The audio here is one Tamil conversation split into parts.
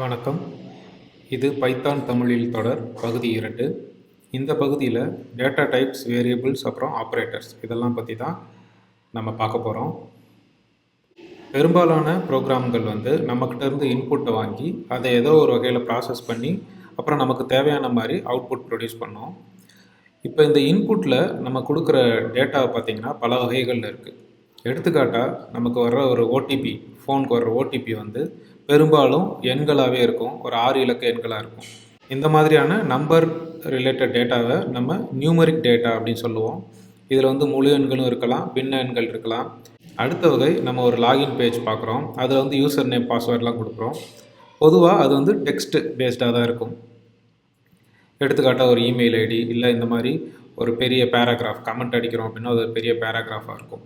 வணக்கம். இது பைத்தான் தமிழில் தொடர் பகுதி இரண்டு. இந்த பகுதியில் டேட்டா டைப்ஸ் வேரியபிள்ஸ் அப்புறம் ஆப்ரேட்டர்ஸ் இதெல்லாம் பற்றி தான் நம்ம பார்க்க போகிறோம் பெரும்பாலான ப்ரோக்ராம்கள் வந்து நம்மக்கிட்ட இருந்து இன்புட்டை வாங்கி அதை ஏதோ ஒரு வகையில் ப்ராசஸ் பண்ணி அப்புறம் நமக்கு தேவையான மாதிரி அவுட்புட் ப்ரொடியூஸ் பண்ணோம். இப்போ இந்த இன்புட்டில் நம்ம கொடுக்குற டேட்டாவை பார்த்திங்கன்னா பல வகைகள் இருக்குது எடுத்துக்காட்டாக நமக்கு வர்ற ஒரு ஓடிபி ஃபோனுக்கு வர்ற ஓடிபி வந்து பெரும்பாலும் எண்களாகவே இருக்கும். ஒரு ஆறு இலக்க எண்களாக இருக்கும். இந்த மாதிரியான நம்பர் ரிலேட்டட் டேட்டாவை நம்ம நியூமரிக் டேட்டா அப்படின்னு சொல்லுவோம். இதில் வந்து முழு எண்களும் இருக்கலாம் பின்ன எண்கள் இருக்கலாம். அடுத்த வகை நம்ம ஒரு லாகின் பேஜ் பார்க்குறோம். அதில் வந்து யூசர் நேம் பாஸ்வேர்டெலாம் கொடுக்குறோம். பொதுவாக அது வந்து டெக்ஸ்ட் பேஸ்டாக தான் இருக்கும். எடுத்துக்காட்டாக ஒரு இமெயில் ஐடி இல்லை இந்த மாதிரி ஒரு பெரிய பேராகிராஃப் கமெண்ட் அடிக்கிறோம் அப்படின்னா அது ஒரு பெரிய பேராகிராஃபாக இருக்கும்.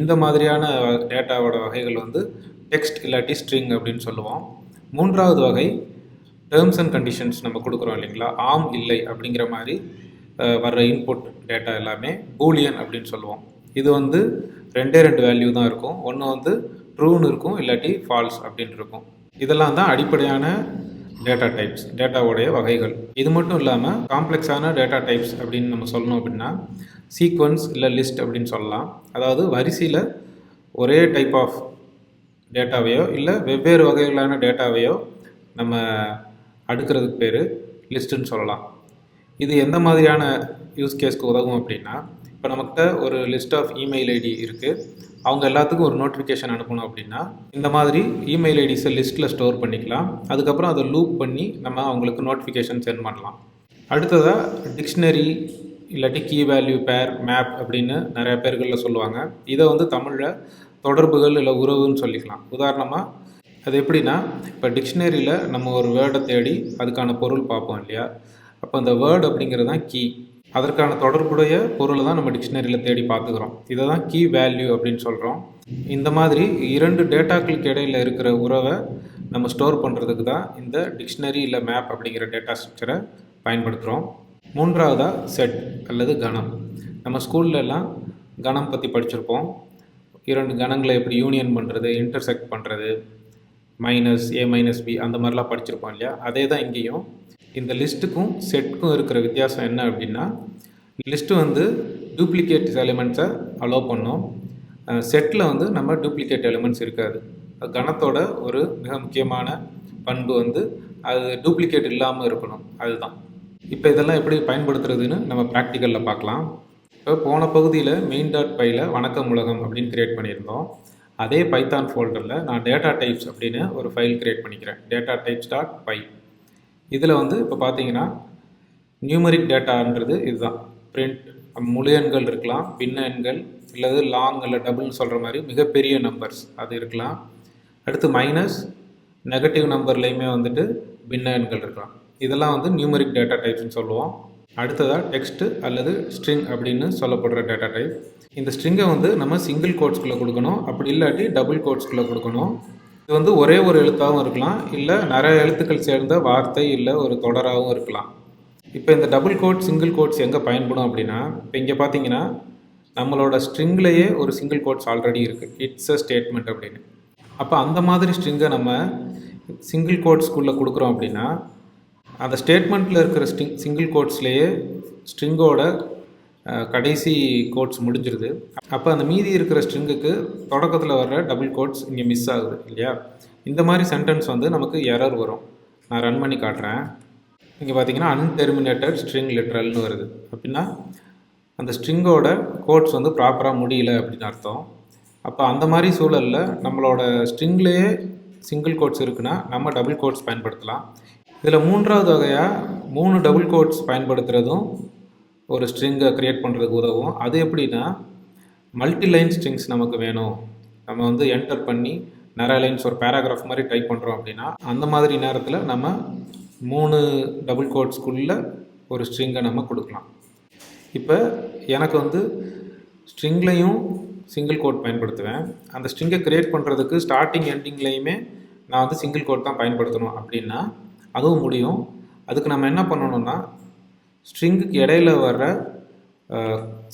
இந்த மாதிரியான டேட்டாவோட வகைகள் வந்து டெக்ஸ்ட் இல்லாட்டி ஸ்ட்ரிங் அப்படின்னு சொல்லுவோம். மூன்றாவது வகை டேர்ம்ஸ் அண்ட் கண்டிஷன்ஸ் நம்ம கொடுக்குறோம் இல்லைங்களா? ஆம் இல்லை அப்படிங்கிற மாதிரி வர்ற இன்புட் டேட்டா எல்லாமே பூலியன் அப்படின்னு சொல்லுவோம். இது வந்து ரெண்டே ரெண்டு வேல்யூ தான் இருக்கும். ஒன்று வந்து ட்ரூன்னு இருக்கும் இல்லாட்டி ஃபால்ஸ் அப்படின்னு இருக்கும். இதெல்லாம் தான் அடிப்படையான டேட்டா டைப்ஸ் டேட்டாவுடைய வகைகள். இது மட்டும் இல்லாமல் காம்ப்ளெக்ஸான டேட்டா டைப்ஸ் அப்படின்னு நம்ம சொல்லணும் அப்படின்னா சீக்வன்ஸ் இல்லை லிஸ்ட் அப்படின்னு சொல்லலாம். அதாவது வரிசையில் ஒரே டைப் ஆஃப் டேட்டாவையோ இல்லை வெவ்வேறு வகைகளான டேட்டாவையோ நம்ம அடுக்கிறதுக்கு பேர் லிஸ்ட்டுன்னு சொல்லலாம். இது எந்த மாதிரியான யூஸ் கேஸ்க்கு உதவும் அப்படின்னா இப்போ நம்மக்கிட்ட ஒரு லிஸ்ட் ஆஃப் இமெயில் ஐடி இருக்குது அவங்க எல்லாத்துக்கும் ஒரு நோட்டிஃபிகேஷன் அனுப்பணும் அப்படின்னா இந்த மாதிரி இமெயில் ஐடிஸை லிஸ்ட்டில் ஸ்டோர் பண்ணிக்கலாம். அதுக்கப்புறம் அதை லூப் பண்ணி நம்ம அவங்களுக்கு நோட்டிஃபிகேஷன் சென்ட் பண்ணலாம். அடுத்ததாக டிக்ஷனரி இல்லாட்டி கீ வேல்யூ பேர் மேப் அப்படின்னு நிறையா பேர்களில் சொல்லுவாங்க. இதை வந்து தமிழில் தொடர்புகள் இல்லை உறவுன்னு சொல்லிக்கலாம். உதாரணமாக அது எப்படின்னா இப்போ டிக்ஷனரியில் நம்ம ஒரு வேர்டை தேடி அதுக்கான பொருள் பார்ப்போம் இல்லையா? அப்போ அந்த வேர்டு அப்படிங்கிறது தான் கீ அதற்கான தொடர்புடைய பொருளை தான் நம்ம டிக்ஷனரியில் தேடி பார்த்துக்கிறோம். இதை தான் கீ வேல்யூ அப்படின்னு சொல்கிறோம் இந்த மாதிரி இரண்டு டேட்டாக்களுக்கு இடையில் இருக்கிற உறவை நம்ம ஸ்டோர் பண்ணுறதுக்கு தான் இந்த டிக்ஷனரி இல்லை மேப் அப்படிங்கிற டேட்டா ஸ்ட்ரக்சரை பயன்படுத்துகிறோம் மூன்றாவதாக செட் அல்லது கணம். நம்ம ஸ்கூல்லலாம் கணம் பற்றி படிச்சிருப்போம். இரண்டு கணங்களை எப்படி யூனியன் பண்ணுறது இன்டர்செக்ட் பண்ணுறது மைனஸ் ஏ மைனஸ் பி அந்த மாதிரிலாம் படிச்சிருப்போம் இல்லையா? அதே தான் இங்கேயும். இந்த லிஸ்ட்டுக்கும் செட்டுக்கும் இருக்கிற வித்தியாசம் என்ன அப்படின்னா லிஸ்ட்டு வந்து டூப்ளிகேட் எலிமெண்ட்ஸை அலோவ் பண்ணோம். செட்டில் வந்து நம்ம டூப்ளிகேட் எலிமெண்ட்ஸ் இருக்காது. கணத்தோட ஒரு மிக முக்கியமான பண்பு வந்து அது டூப்ளிகேட் இல்லாமல் இருக்கணும். அதுதான். இப்போ இதெல்லாம் எப்படி பயன்படுத்துறதுன்னு நம்ம ப்ராக்டிக்கலில் பார்க்கலாம். இப்போ போன பகுதியில் மெயின் டாட் பையில் வணக்கம் உலகம் அப்படின்னு கிரியேட் பண்ணியிருந்தோம். அதே பைத்தான் ஃபோல்டரில் நான் டேட்டா டைப்ஸ் அப்படின்னு ஒரு ஃபைல் கிரியேட் பண்ணிக்கிறேன். டேட்டா டைப்ஸ் டாட் பை இதில் வந்து இப்போ பார்த்தீங்கன்னா நியூமரிக் டேட்டான்றது இதுதான். பிரிண்ட் முழு எண்கள் இருக்கலாம் பின்ன எண்கள் இல்லது லாங் இல்லை டபுள்னு சொல்கிற மாதிரி மிகப்பெரிய நம்பர்ஸ் அது இருக்கலாம். அடுத்து மைனஸ் நெகட்டிவ் நம்பர்லேயுமே வந்துட்டு பின்ன எண்கள் இருக்கலாம். இதெல்லாம் வந்து நியூமரிக் டேட்டா டைப்ஸ்னு சொல்லுவோம். அடுத்ததாக டெக்ஸ்ட்டு அல்லது ஸ்ட்ரிங் அப்படின்னு சொல்லப்படுற டேட்டா டைப் இந்த ஸ்ட்ரிங்கை வந்து நம்ம சிங்கிள் கோட்ஸ்குள்ளே கொடுக்கணும். அப்படி இல்லாட்டி டபுள் கோட்ஸ்குள்ளே கொடுக்கணும். இது வந்து ஒரே ஒரு எழுத்தாகவும் இருக்கலாம். இல்லை நிறைய எழுத்துக்கள் சேர்ந்த வார்த்தை இல்லை ஒரு தொடராகவும் இருக்கலாம். இப்போ இந்த டபுள் கோட் சிங்கிள் கோட்ஸ் எங்கே பயன்படும் அப்படின்னா இப்போ இங்கே பார்த்தீங்கன்னா நம்மளோட ஸ்ட்ரிங்லேயே ஒரு சிங்கிள் கோட்ஸ் ஆல்ரெடி இருக்குது இட்ஸ் அ ஸ்டேட்மெண்ட் அப்படின்னு. அப்போ அந்த மாதிரி ஸ்ட்ரிங்கை நம்ம சிங்கிள் கோட்ஸ்குள்ளே கொடுக்குறோம் அப்படின்னா அந்த ஸ்டேட்மெண்ட்டில் இருக்கிற ஸ்ட்ரிங் சிங்கிள் கோட்ஸ்லேயே ஸ்ட்ரிங்கோட கடைசி கோட்ஸ் முடிஞ்சிருது. அப்போ அந்த மீதி இருக்கிற ஸ்ட்ரிங்குக்கு தொடக்கத்தில் வர்ற டபுள் கோட்ஸ் இங்கே மிஸ் ஆகுது இல்லையா? இந்த மாதிரி சென்டென்ஸ் வந்து நமக்கு எரர் வரும். நான் ரன் பண்ணி காட்டுறேன். இங்கே பார்த்தீங்கன்னா அன்டெர்மினேட்டட் ஸ்ட்ரிங் லிட்ரல்னு வருது. அப்படின்னா அந்த ஸ்ட்ரிங்கோட கோட்ஸ் வந்து ப்ராப்பராக முடியல அப்படின்னு அர்த்தம். அப்போ அந்த மாதிரி சூழலில் நம்மளோட ஸ்ட்ரிங்லேயே சிங்கிள் கோட்ஸ் இருக்குன்னா நம்ம டபுள் கோட்ஸ் பயன்படுத்தலாம். இதில் மூன்றாவது வகையாக மூணு டபுள் கோட்ஸ் பயன்படுத்துகிறதும் ஒரு ஸ்ட்ரிங்கை க்ரியேட் பண்ணுறதுக்கு உதவும். அது எப்படின்னா மல்டி லைன் ஸ்ட்ரிங்ஸ் நமக்கு வேணும். நம்ம வந்து என்டர் பண்ணி நிறைய லைன்ஸ் ஒரு பேராகிராஃப் மாதிரி டைப் பண்ணுறோம் அப்படின்னா அந்த மாதிரி நேரத்தில் நம்ம மூணு டபுள் கோட்ஸ்க்குள்ளே ஒரு ஸ்ட்ரிங்கை நம்ம கொடுக்கலாம். இப்போ எனக்கு வந்து ஸ்ட்ரிங்லையும் சிங்கிள் கோட் பயன்படுத்துவேன். அந்த ஸ்ட்ரிங்கை க்ரியேட் பண்ணுறதுக்கு ஸ்டார்டிங் எண்டிங்லேயுமே நான் வந்து சிங்கிள் கோட் தான் பயன்படுத்தணும் அப்படின்னா அதுவும் முடியும். அதுக்கு நம்ம என்ன பண்ணணும்னா ஸ்ட்ரிங்குக்கு இடையில வர்ற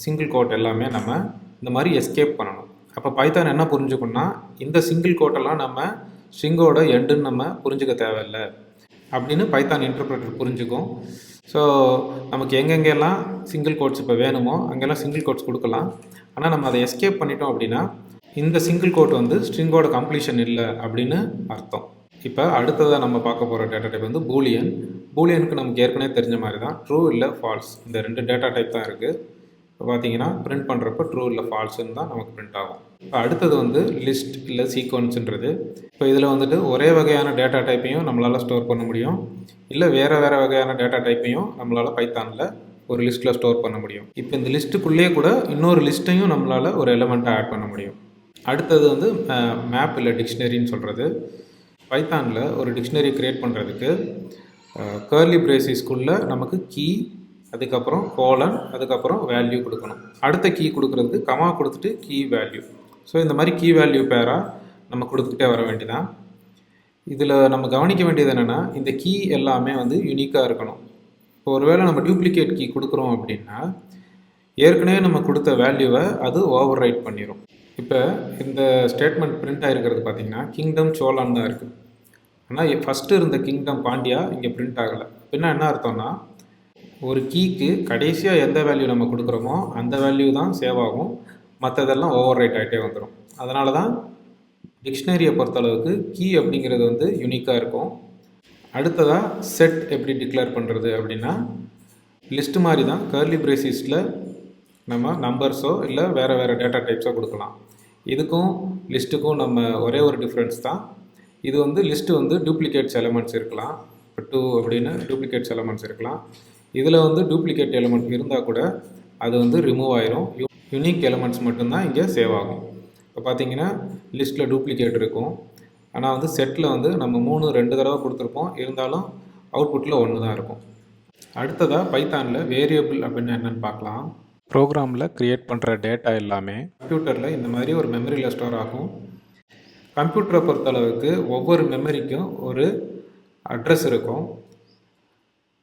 சிங்கிள் கோட் எல்லாமே நம்ம இந்த மாதிரி எஸ்கேப் பண்ணணும். அப்போ பைத்தான் என்ன புரிஞ்சுக்கணும்னா இந்த சிங்கிள் கோட்டெல்லாம் நம்ம ஸ்ட்ரிங்கோட எண்டுன்னு நம்ம புரிஞ்சுக்க தேவையில்லை. அப்படின்னு பைத்தான் இன்டர்பிரேட்டர் புரிஞ்சுக்கும். ஸோ நமக்கு எங்கெங்கெல்லாம் சிங்கிள் கோட்ஸ் இப்போ வேணுமோ அங்கெல்லாம் சிங்கிள் கோட்ஸ் கொடுக்கலாம். ஆனால் நம்ம அதை எஸ்கேப் பண்ணிட்டோம் அப்படின்னா இந்த சிங்கிள் கோட் வந்து ஸ்ட்ரிங்கோட கம்ப்ளீஷன் இல்லை அப்படின்னு அர்த்தம். இப்போ அடுத்ததாக நம்ம பார்க்க போகிற டேட்டா டைப் வந்து பூலியன் பூலியனுக்கு நமக்கு ஏற்கனவே தெரிஞ்ச மாதிரி தான் ட்ரூ இல்லை ஃபால்ஸ் இந்த ரெண்டு டேட்டா டைப் தான் இருக்குது இப்போ பார்த்தீங்கன்னா பிரிண்ட் பண்ணுறப்ப ட்ரூ இல்லை ஃபால்ஸ்ன்னு தான் நமக்கு பிரிண்ட் ஆகும். இப்போ அடுத்தது வந்து லிஸ்ட் இல்லை சீக்வன்ஸுன்றது இப்போ இதில் வந்துட்டு ஒரே வகையான டேட்டா டைப்பையும் நம்மளால் ஸ்டோர் பண்ண முடியும். இல்லை வேறு வேறு வகையான டேட்டா டைப்பையும் நம்மளால் பைத்தானில் ஒரு லிஸ்ட்டில் ஸ்டோர் பண்ண முடியும். இப்போ இந்த லிஸ்ட்டுக்குள்ளேயே கூட இன்னொரு லிஸ்ட்டையும் நம்மளால் ஒரு எலமெண்ட்டாக ஆட் பண்ண முடியும். அடுத்தது வந்து மேப் இல்லை டிக்ஷனரின்னு சொல்கிறது பைத்தானில் ஒரு டிக்ஷனரி க்ரியேட் பண்ணுறதுக்கு கேர்லி பிரேசிஸ்குள்ளே நமக்கு கீ அதுக்கப்புறம் கோலன் அதுக்கப்புறம் வேல்யூ கொடுக்கணும். அடுத்த கீ கொடுக்குறதுக்கு கமா கொடுத்துட்டு கீ வேல்யூ ஸோ இந்த மாதிரி கீ வேல்யூ பேராக நம்ம கொடுத்துக்கிட்டே வர வேண்டியதான் இதில் நம்ம கவனிக்க வேண்டியது என்னென்னா இந்த கீ எல்லாமே வந்து யூனிக்காக இருக்கணும். இப்போ ஒருவேளை நம்ம டூப்ளிகேட் கீ கொடுக்குறோம் அப்படின்னா ஏற்கனவே நம்ம கொடுத்த வேல்யூவை அது ஓவர் ரைட் பண்ணிடும் இப்போ இந்த ஸ்டேட்மெண்ட் பிரிண்ட் ஆகிருக்கிறது பார்த்தீங்கன்னா கிங்டம் சோலான் தான் இருக்குது ஆனால் ஃபஸ்ட்டு இருந்த கிங்டம் பாண்டியா இங்கே பிரிண்ட் ஆகலை. பின்ன என்ன அர்த்தம்னா ஒரு கீக்கு கடைசியாக எந்த வேல்யூ நம்ம கொடுக்குறோமோ அந்த வேல்யூ தான் சேவ் ஆகும். மற்றதெல்லாம் ஓவர் ரைட் ஆகிட்டே வந்துடும் அதனால தான் டிக்ஷனரியை பொறுத்தளவுக்கு கீ அப்படிங்கிறது வந்து யூனிக்காக இருக்கும். அடுத்ததாக செட் எப்படி டிக்ளேர் பண்ணுறது அப்படின்னா லிஸ்ட்டு மாதிரி தான் கர்லி பிரேசிஸில் நம்ம நம்பர்ஸோ இல்லை வேறு வேறு டேட்டா டைப்ஸோ கொடுக்கலாம். இதுக்கும் லிஸ்ட்டுக்கும் நம்ம ஒரே ஒரு டிஃப்ரென்ஸ் தான். இது வந்து லிஸ்ட்டு வந்து டூப்ளிகேட்ஸ் எலமெண்ட்ஸ் இருக்கலாம். இப்போ டூ அப்படின்னு டூப்ளிகேட்ஸ் எலமெண்ட்ஸ் இருக்கலாம். இதில் வந்து டூப்ளிகேட் எலமெண்ட் இருந்தால் கூட அது வந்து ரிமூவ் ஆயிரும். யூனிக் எலமெண்ட்ஸ் மட்டும்தான் இங்கே சேவ் ஆகும். இப்போ பார்த்தீங்கன்னா லிஸ்ட்டில் டூப்ளிகேட் இருக்கும். ஆனால் வந்து செட்டில் வந்து நம்ம மூணு ரெண்டு தடவை கொடுத்துருப்போம். இருந்தாலும் அவுட்புட்டில் ஒன்று தான் இருக்கும். அடுத்ததாக பைத்தானில் வேரியபிள் அப்படின்னு என்னென்னு பார்க்கலாம். ப்ரோக்ராமில் க்ரியேட் பண்ணுற டேட்டா எல்லாமே கம்ப்யூட்டரில் இந்த மாதிரி ஒரு மெமரியில் ஸ்டோர் ஆகும். கம்ப்யூட்டரை பொறுத்தளவுக்கு ஒவ்வொரு மெமரிக்கும் ஒரு அட்ரஸ் இருக்கும்.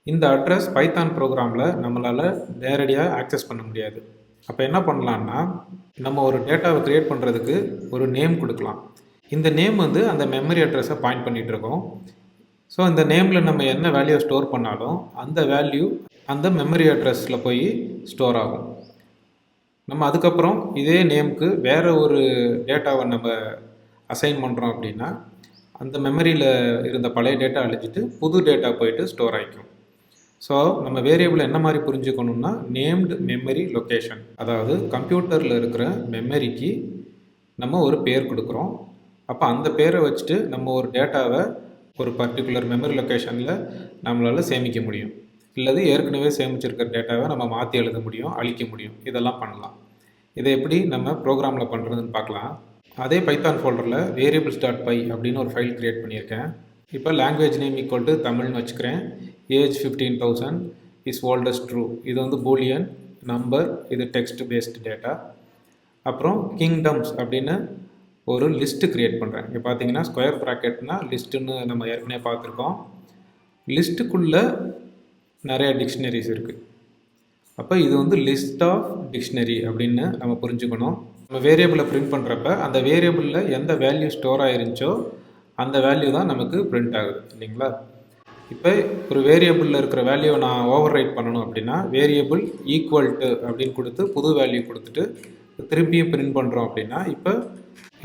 இந்த அட்ரஸ் பைத்தான் ப்ரோக்ராமில் நம்மளால் நேரடியாக ஆக்சஸ் பண்ண முடியாது. அப்போ என்ன பண்ணலான்னா நம்ம ஒரு டேட்டாவை க்ரியேட் பண்ணுறதுக்கு ஒரு நேம் கொடுக்கலாம். இந்த நேம் வந்து அந்த மெமரி அட்ரஸை பாயிண்ட் பண்ணிகிட்ருக்கோம் ஸோ இந்த நேமில் நம்ம என்ன வேல்யூ ஸ்டோர் பண்ணாலும் அந்த வேல்யூ அந்த மெமரி அட்ரஸில் போய் ஸ்டோர் ஆகும். நம்ம அதுக்கப்புறம் இதே நேமுக்கு வேறு ஒரு டேட்டாவை நம்ம அசைன் பண்ணுறோம் அப்படின்னா அந்த மெமரியில் இருந்த பழைய டேட்டா அழிச்சிட்டு புது டேட்டா போயிட்டு ஸ்டோர் ஆகிக்கும் ஸோ நம்ம வேரியபிள் என்ன மாதிரி புரிஞ்சுக்கணும்னா நேம்டு மெமரி லொக்கேஷன் அதாவது கம்ப்யூட்டரில் இருக்கிற மெமரிக்கு நம்ம ஒரு பேர் கொடுக்குறோம். அப்போ அந்த பேரை வச்சுட்டு நம்ம ஒரு டேட்டாவை ஒரு பர்டிகுலர் மெமரி லொக்கேஷனில் நம்மளால் சேமிக்க முடியும். இல்லது ஏற்கனவே சேமிச்சிருக்கிற டேட்டாவை நம்ம மாற்றி எழுத முடியும் அழிக்க முடியும். இதெல்லாம் பண்ணலாம். இதை எப்படி நம்ம ப்ரோக்ராமில் பண்ணுறதுன்னு பார்க்கலாம். அதே பைத்தான் ஃபோல்டரில் வேரியபிள்ஸ் டாட் பை அப்படின்னு ஒரு ஃபைல் க்ரியேட் பண்ணியிருக்கேன். இப்போ லாங்குவேஜ் நேம் ஈக்குவல் டு தமிழ்னு வச்சுக்கிறேன். Age fifteen thousand is oldest true இது வந்து பூலியன் நம்பர் இது டெக்ஸ்ட் பேஸ்டு டேட்டா அப்புறம் கிங்டம்ஸ் அப்படின்னு ஒரு லிஸ்ட்டு க்ரியேட் பண்ணுறேன் இங்கே பார்த்தீங்கன்னா ஸ்கொயர் ப்ராக்கெட்னா லிஸ்ட்டுன்னு நம்ம ஏற்கனவே பார்த்துருக்கோம். லிஸ்ட்டுக்குள்ளே நிறைய டிக்ஷனரிஸ் இருக்குது அப்போ இது வந்து லிஸ்ட் ஆஃப் டிக்ஷனரி அப்படின்னு நம்ம புரிஞ்சுக்கணும். நம்ம வேரியபிளை பிரிண்ட் பண்ணுறப்ப அந்த வேரியபிளில் எந்த வேல்யூ ஸ்டோர் ஆயிருந்துச்சோ அந்த வேல்யூ தான் நமக்கு பிரிண்ட் ஆகுது இல்லைங்களா? இப்போ ஒரு வேரியபிளில் இருக்கிற வேல்யூவை நான் ஓவர் ரைட் பண்ணணும் அப்படின்னா வேரியபிள் ஈக்குவல் டு அப்படின்னு கொடுத்து புது வேல்யூ கொடுத்துட்டு திருப்பியும் பிரிண்ட் பண்ணுறோம் அப்படின்னா இப்போ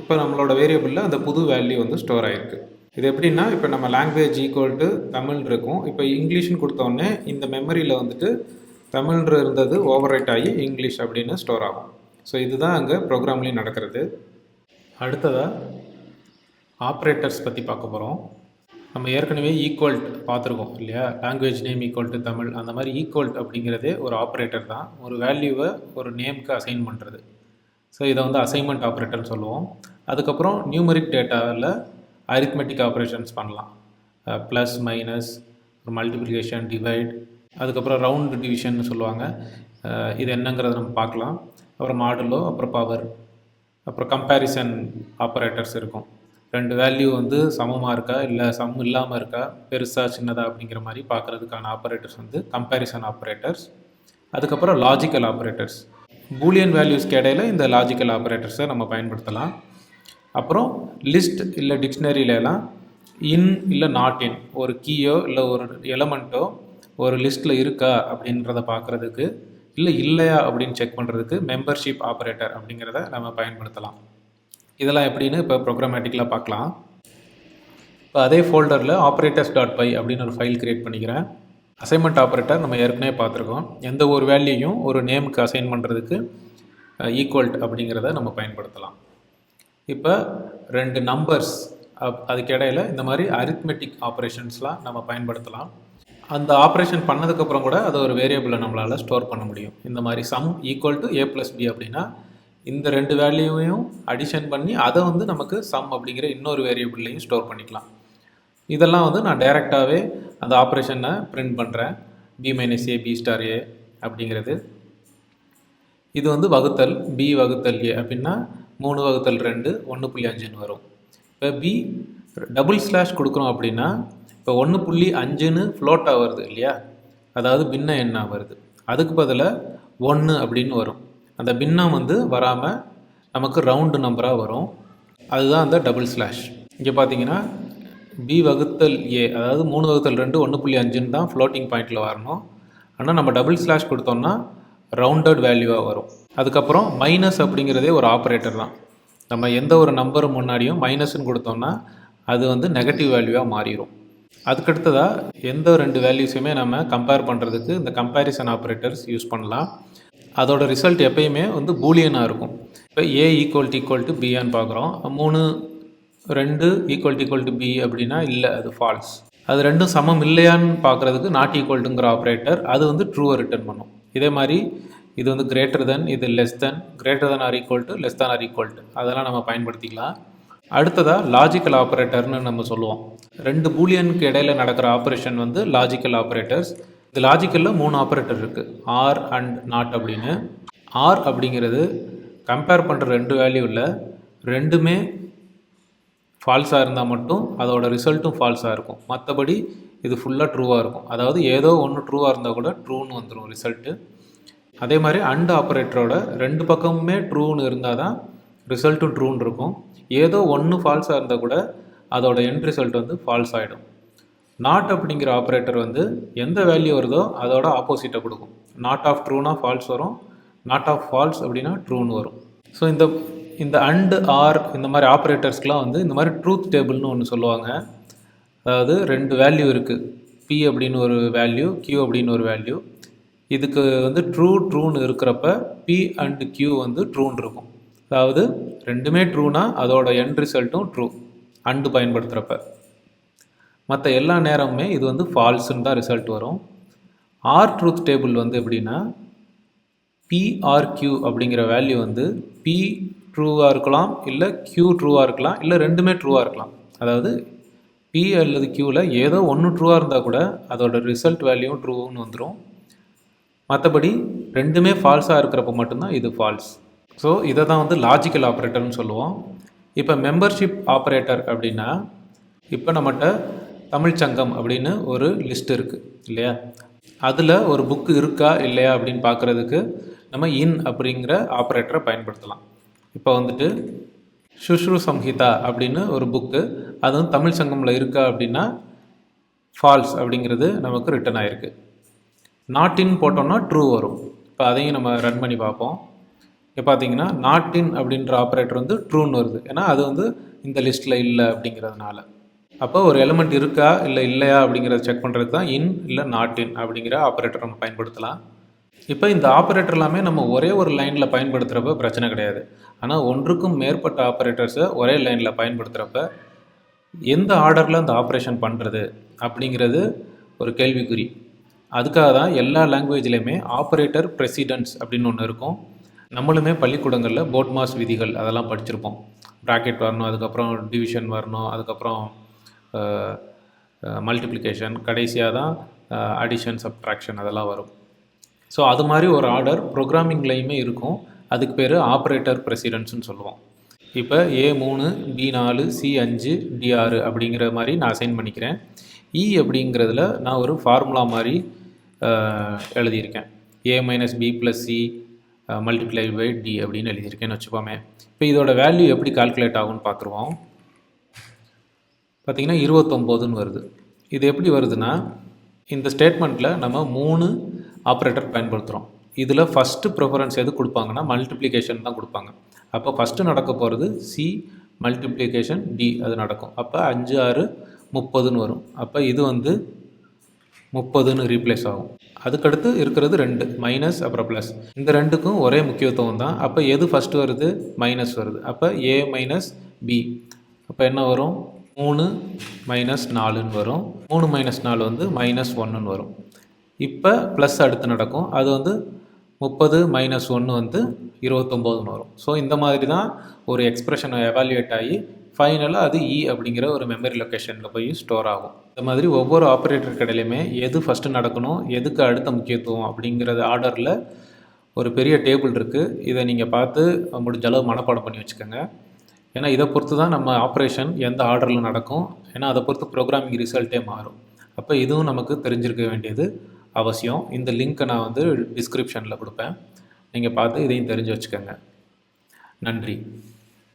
இப்போ நம்மளோட வேரியபிளில் அந்த புது வேல்யூ வந்து ஸ்டோர் ஆகிருக்கு இது எப்படின்னா இப்போ நம்ம லாங்குவேஜ் ஈக்குவல் டு தமிழ் இருக்கும். இப்போ இங்கிலீஷ்னு கொடுத்தோடனே இந்த மெமரியில் வந்துட்டு தமிழ் இருந்தது ஓவர் ரைட் ஆகி இங்கிலீஷ் அப்படின்னு ஸ்டோர் ஆகும். ஸோ இதுதான் அங்கே ப்ரோக்ராம்லேயும் நடக்கிறது. அடுத்ததாக ஆப்ரேட்டர்ஸ் பற்றி பார்க்க போகிறோம் நம்ம ஏற்கனவே ஈக்குவல் பார்த்துருக்கோம் இல்லையா? Language name equal to Tamil. அந்த மாதிரி ஈக்குவல் அப்படிங்கிறதே ஒரு ஆப்ரேட்டர் தான். ஒரு வேல்யூவை ஒரு நேம்க்கு அசைன் பண்ணுறது ஸோ இதை வந்து அசைன்மெண்ட் ஆப்ரேட்டர்னு சொல்லுவோம். அதுக்கப்புறம் நியூமரிக் டேட்டாவில் அரித்மெட்டிக் ஆப்ரேஷன்ஸ் பண்ணலாம். ப்ளஸ் மைனஸ் ஒரு மல்டிப்ளிகேஷன் டிவைட் அதுக்கப்புறம் ரவுண்ட் டிவிஷன் சொல்லுவாங்க. Uh, இது என்னங்கிறத நம்ம பார்க்கலாம். அப்புறம் மாடலோ அப்புறம் பவர் அப்புறம் கம்பேரிசன் ஆப்ரேட்டர்ஸ் இருக்கும். ரெண்டு வேல்யூ வந்து சமமாக இருக்கா? இல்லை சம் இல்லாமல் இருக்கா? பெருசாக சின்னதாக அப்படிங்கிற மாதிரி பார்க்குறதுக்கான ஆப்ரேட்டர்ஸ் வந்து கம்பேரிசன் ஆப்ரேட்டர்ஸ் அதுக்கப்புறம் லாஜிக்கல் ஆப்ரேட்டர்ஸ் பூலியன் வேல்யூஸ்க்கு இடையில இந்த லாஜிக்கல் ஆப்ரேட்டர்ஸை நம்ம பயன்படுத்தலாம். அப்புறம் லிஸ்ட் இல்லை டிக்ஷனரியிலலாம் இன் இல்லை நாட் இன் ஒரு கீயோ இல்லை ஒரு எலமெண்ட்டோ ஒரு லிஸ்ட்டில் இருக்கா அப்படின்றத பார்க்குறதுக்கு இல்லை இல்லையா அப்படின்னு செக் பண்ணுறதுக்கு மெம்பர்ஷிப் ஆப்ரேட்டர் அப்படிங்கிறத நம்ம பயன்படுத்தலாம். இதெல்லாம் எப்படின்னு இப்போ ப்ரோக்ராமேட்டிக்கலாக பார்க்கலாம். இப்போ அதே ஃபோல்டரில் ஆப்ரேட்டர்ஸ் டாட் பை அப்படின்னு ஒரு ஃபைல் க்ரியேட் பண்ணிக்கிறேன். அசைன்மெண்ட் ஆப்ரேட்டர் நம்ம ஏற்கனவே பார்த்துருக்கோம். எந்த ஒரு வேல்யூயும் ஒரு நேமுக்கு அசைன் பண்ணுறதுக்கு ஈக்குவல்ட் uh, அப்படிங்கிறத நம்ம பயன்படுத்தலாம். இப்போ ரெண்டு நம்பர்ஸ் அப் அதுக்கு இடையில இந்த மாதிரி அரித்மெட்டிக் ஆப்ரேஷன்ஸ்லாம் நம்ம பயன்படுத்தலாம். அந்த ஆப்ரேஷன் பண்ணதுக்கப்புறம் கூட அதை ஒரு வேரியபிளை நம்மளால் ஸ்டோர் பண்ண முடியும். இந்த மாதிரி sum equal to A plus B அப்படின்னா இந்த ரெண்டு வேல்யூவையும் அடிஷன் பண்ணி அதை வந்து நமக்கு சம் அப்படிங்கிற இன்னொரு வேரியபிள்லையும் ஸ்டோர் பண்ணிக்கலாம். இதெல்லாம் வந்து நான் டைரெக்டாகவே அந்த ஆப்ரேஷனை பிரிண்ட் பண்ணுறேன் B minus A B star A அப்படிங்கிறது. இது வந்து வகுத்தல் பி வகுத்தல் ஏ அப்படின்னா மூணு வகுத்தல் ரெண்டு ஒன்று புள்ளி அஞ்சுன்னு வரும். இப்போ பி டபுள் ஸ்லாஷ் கொடுக்குறோம் அப்படின்னா இப்போ ஒன்று புள்ளி அஞ்சுன்னு ஃப்ளோட்டாக வருது இல்லையா? அதாவது பின்ன எண்ணாக வருது. அதுக்கு பதிலாக ஒன்று அப்படின்னு வரும். அந்த பின்னம் வந்து வராமல் நமக்கு ரவுண்டு நம்பராக வரும். அதுதான் அந்த டபுள் ஸ்லாஷ் இங்கே பார்த்தீங்கன்னா பி வகுத்தல் ஏ அதாவது மூணு வகுத்தல் ரெண்டு ஒன்று புள்ளி அஞ்சுன்னு தான் ஃப்ளோட்டிங் பாயிண்டில் வரணும். ஆனால் நம்ம டபுள் ஸ்லாஷ் கொடுத்தோம்னா ரவுண்டட் வேல்யூவாக வரும். அதுக்கப்புறம் மைனஸ் அப்படிங்கிறதே ஒரு ஆப்ரேட்டர் தான். நம்ம எந்த ஒரு நம்பர் முன்னாடியும் மைனஸ்ன்னு கொடுத்தோம்னா அது வந்து நெகட்டிவ் வேல்யூவாக மாறிடும் அதுக்கடுத்ததாக எந்த ரெண்டு வேல்யூஸையுமே நம்ம கம்பேர் பண்ணுறதுக்கு இந்த கம்பேரிசன் ஆப்ரேட்டர்ஸ் யூஸ் பண்ணலாம். அதோட ரிசல்ட் எப்பயுமே வந்து பூலியனாக இருக்கும். இப்போ A equal to equal to பிஆன்னு பார்க்குறோம். மூணு ரெண்டு equal to equal to B அப்படின்னா இல்லை அது ஃபால்ஸ் அது ரெண்டும் சமம் இல்லையான்னு பார்க்குறதுக்கு நாட் ஈக்குவல்ட்டுங்கிற ஆப்ரேட்டர் அது வந்து ட்ரூவை ரிட்டர்ன் பண்ணும். இதே மாதிரி இது வந்து கிரேட்டர் தென் இது less than greater than or equal to less than or equal to அதெல்லாம் நம்ம பயன்படுத்திக்கலாம். அடுத்ததாக லாஜிக்கல் ஆப்ரேட்டர்னு நம்ம சொல்லுவோம். ரெண்டு பூலியனுக்கு இடையில நடக்கிற ஆப்ரேஷன் வந்து லாஜிக்கல் ஆப்ரேட்டர்ஸ் இது லாஜிக்கலில் மூணு ஆப்ரேட்டர் இருக்குது ஆர் அண்ட் நாட் அப்படின்னு. ஆர் அப்படிங்கிறது கம்பேர் பண்ணுற ரெண்டு வேல்யூவில் ரெண்டுமே ஃபால்ஸாக இருந்தால் மட்டும் அதோட ரிசல்ட்டும் ஃபால்ஸாக இருக்கும். மற்றபடி இது ஃபுல்லாக ட்ரூவாக இருக்கும். அதாவது ஏதோ ஒன்று ட்ரூவாக இருந்தால் கூட ட்ரூன்னு வந்துடும் ரிசல்ட்டு அதே மாதிரி அண்ட் ஆப்ரேட்டரோட ரெண்டு பக்கமுமே ட்ரூன்னு இருந்தால் தான் ரிசல்ட்டும் ட்ரூன்னு இருக்கும். ஏதோ ஒன்று ஃபால்ஸாக இருந்தால் கூட அதோட எண்ட் ரிசல்ட் வந்து ஃபால்ஸ் ஆகிடும் நாட் அப்படிங்கிற ஆப்ரேட்டர் வந்து எந்த வேல்யூ வருதோ அதோட ஆப்போசிட்டை கொடுக்கும். நாட் ஆஃப் ட்ரூனா ஃபால்ஸ் வரும். நாட் ஆஃப் ஃபால்ஸ் அப்படின்னா ட்ரூன்னு வரும். ஸோ இந்த இந்த அண்டு ஆர் இந்த மாதிரி ஆப்ரேட்டர்ஸ்க்கெலாம் வந்து இந்த மாதிரி ட்ரூத் டேபிள்னு ஒன்று சொல்லுவாங்க. அதாவது ரெண்டு வேல்யூ இருக்குது பி அப்படின்னு ஒரு வேல்யூ கியூ அப்படின்னு ஒரு வேல்யூ இதுக்கு வந்து ட்ரூ ட்ரூன்னு இருக்கிறப்ப பி அண்டு கியூ வந்து ட்ரூன்னு இருக்கும். அதாவது ரெண்டுமே ட்ரூனா அதோட எண்ட் ரிசல்ட்டும் ட்ரூ அண்டு பயன்படுத்துகிறப்ப மற்ற எல்லா நேரமுமே இது வந்து ஃபால்ஸுன்னு தான் ரிசல்ட் வரும். ஆர் ட்ரூத் டேபிள் வந்து எப்படின்னா பிஆர்கியூ அப்படிங்கிற வேல்யூ வந்து பி ட்ரூவாக இருக்கலாம் இல்லை கியூ ட்ரூவாக இருக்கலாம் இல்லை ரெண்டுமே ட்ரூவாக இருக்கலாம். அதாவது பி அல்லது கியூவில் ஏதோ ஒன்று ட்ரூவாக இருந்தால் கூட அதோட ரிசல்ட் வேல்யூவும் ட்ரூன்னு வந்துடும் மற்றபடி ரெண்டுமே ஃபால்ஸாக இருக்கிறப்ப மட்டும்தான் இது ஃபால்ஸ் ஸோ இதை தான் வந்து லாஜிக்கல் ஆப்ரேட்டர்னு சொல்லுவோம். இப்போ மெம்பர்ஷிப் ஆப்ரேட்டர் அப்படின்னா இப்போ நம்மகிட்ட தமிழ்ச்சங்கம் அப்படின்னு ஒரு லிஸ்ட் இருக்குது இல்லையா? அதில் ஒரு புக்கு இருக்கா இல்லையா அப்படின்னு பார்க்குறதுக்கு நம்ம இன் அப்படிங்கிற ஆப்ரேட்டரை பயன்படுத்தலாம். இப்போ வந்துட்டு சுஷ்ரு சம்ஹிதா அப்படின்னு ஒரு புக்கு அதுவும் தமிழ் சங்கமில் இருக்கா அப்படின்னா ஃபால்ஸ் அப்படிங்கிறது நமக்கு ரிட்டன் ஆயிருக்கு. நாட்டின் போட்டோம்னா ட்ரூ வரும். இப்போ அதையும் நம்ம ரன் பண்ணி பார்ப்போம். இப்போ பார்த்தீங்கன்னா நாட்டின் அப்படின்ற ஆப்ரேட்டர் வந்து ட்ரூன்னு வருது. ஏன்னா அது வந்து இந்த லிஸ்ட்டில் இல்லை அப்படிங்கிறதுனால. அப்போ ஒரு எலிமெண்ட் இருக்கா இல்லை இல்லையா அப்படிங்கிறத செக் பண்ணுறதுக்கு தான் இன் இல்லை நாட்டின் அப்படிங்கிற ஆப்ரேட்டர் நம்ம பயன்படுத்தலாம். இப்போ இந்த ஆப்ரேட்டர் எல்லாமே நம்ம ஒரே ஒரு லைனில் பயன்படுத்துகிறப்ப பிரச்சனை கிடையாது. ஆனால் ஒன்றுக்கும் மேற்பட்ட ஆப்ரேட்டர்ஸை ஒரே லைனில் பயன்படுத்துகிறப்ப எந்த ஆர்டரில் அந்த ஆப்ரேஷன் பண்ணுறது அப்படிங்கிறது ஒரு கேள்விக்குறி. அதுக்காக தான் எல்லா லாங்குவேஜ்லேயுமே ஆப்ரேட்டர் ப்ரெசிடென்ட்ஸ் அப்படின்னு ஒன்று இருக்கும். நம்மளுமே பள்ளிக்கூடங்களில் போட் மாஸ் விதிகள் அதெல்லாம் படிச்சிருப்போம். ப்ராக்கெட் வரணும் அதுக்கப்புறம் டிவிஷன் வரணும் அதுக்கப்புறம் மல்டிப்ளிகேஷன் கடைசியாக தான் அடிஷன் சப்ட்ராக்ஷன் அதெல்லாம் வரும். ஸோ அது மாதிரி ஒரு ஆர்டர் ப்ரோக்ராமிங்லேயுமே இருக்கும். அதுக்கு பேர் ஆப்ரேட்டர் ப்ரெசிடென்ட்ஸ்னு சொல்லுவோம். இப்போ ஏ மூணு பி நாலு சி அஞ்சு டி ஆறு அப்படிங்கிற மாதிரி நான் அசைன் பண்ணிக்கிறேன். இ அப்படிங்கிறதுல நான் ஒரு ஃபார்முலா மாதிரி எழுதியிருக்கேன். A minus B plus C multiply by D அப்படின்னு எழுதியிருக்கேன்னு வச்சுப்போமே இப்போ இதோட வேல்யூ எப்படி கால்குலேட் ஆகும்னு பார்த்துருவோம். பார்த்தீங்கன்னா இருபத்தொம்போதுன்னு வருது. இது எப்படி வருதுன்னா இந்த ஸ்டேட்மெண்ட்டில் நம்ம மூணு ஆப்ரேட்டர் பயன்படுத்துகிறோம் இதில் ஃபஸ்ட்டு ப்ரிஃபரன்ஸ் எது கொடுப்பாங்கன்னா மல்டிப்ளிகேஷன் தான் கொடுப்பாங்க. அப்போ ஃபஸ்ட்டு நடக்க போகிறது சி மல்டிப்ளிகேஷன் டி அது நடக்கும். அப்போ அஞ்சு ஆறு முப்பதுன்னு வரும். அப்போ இது வந்து முப்பதுன்னு ரீப்ளேஸ் ஆகும். அதுக்கடுத்து இருக்கிறது ரெண்டு மைனஸ் அப்புறம் ப்ளஸ் இந்த ரெண்டுக்கும் ஒரே முக்கியத்துவம் தான். அப்போ எது ஃபஸ்ட்டு வருது? மைனஸ் வருது. அப்போ ஏ மைனஸ் பி அப்போ என்ன வரும்? மூணு மைனஸ் நாலுன்னு வரும். மூணு மைனஸ் நாலு வந்து மைனஸ் ஒன்றுன்னு வரும். இப்போ ப்ளஸ் அடுத்து நடக்கும். அது வந்து முப்பது மைனஸ் ஒன்று வந்து இருபத்தொம்போதுன்னு வரும். ஸோ இந்த மாதிரி தான் ஒரு எக்ஸ்ப்ரெஷனை எவாலுவேட் ஆகி ஃபைனலாக அது இ அப்படிங்கிற ஒரு மெமரி லொக்கேஷனில் போய் ஸ்டோர் ஆகும். இந்த மாதிரி ஒவ்வொரு ஆப்ரேட்டர் கடையிலையுமே எது ஃபஸ்ட்டு நடக்கணும் எதுக்கு அடுத்த முக்கியத்துவம் அப்படிங்கிறது ஆர்டரில் ஒரு பெரிய டேபிள் இருக்குது இதை நீங்கள் பார்த்து முடிஞ்ச அளவு மனப்பாடம் பண்ணி வச்சுக்கோங்க. ஏன்னா இதை பொறுத்து தான் நம்ம ஆப்ரேஷன் எந்த ஆர்டரில் நடக்கும். ஏன்னா அதை பொறுத்து ப்ரோக்ராமிங் ரிசல்ட்டே மாறும். அப்போ இதுவும் நமக்கு தெரிஞ்சிருக்க வேண்டியது. அவசியம். இந்த லிங்க்கை நான் வந்து டிஸ்கிரிப்ஷனில் கொடுப்பேன். நீங்கள் பார்த்து இதையும் தெரிஞ்சு வச்சுக்கோங்க. நன்றி.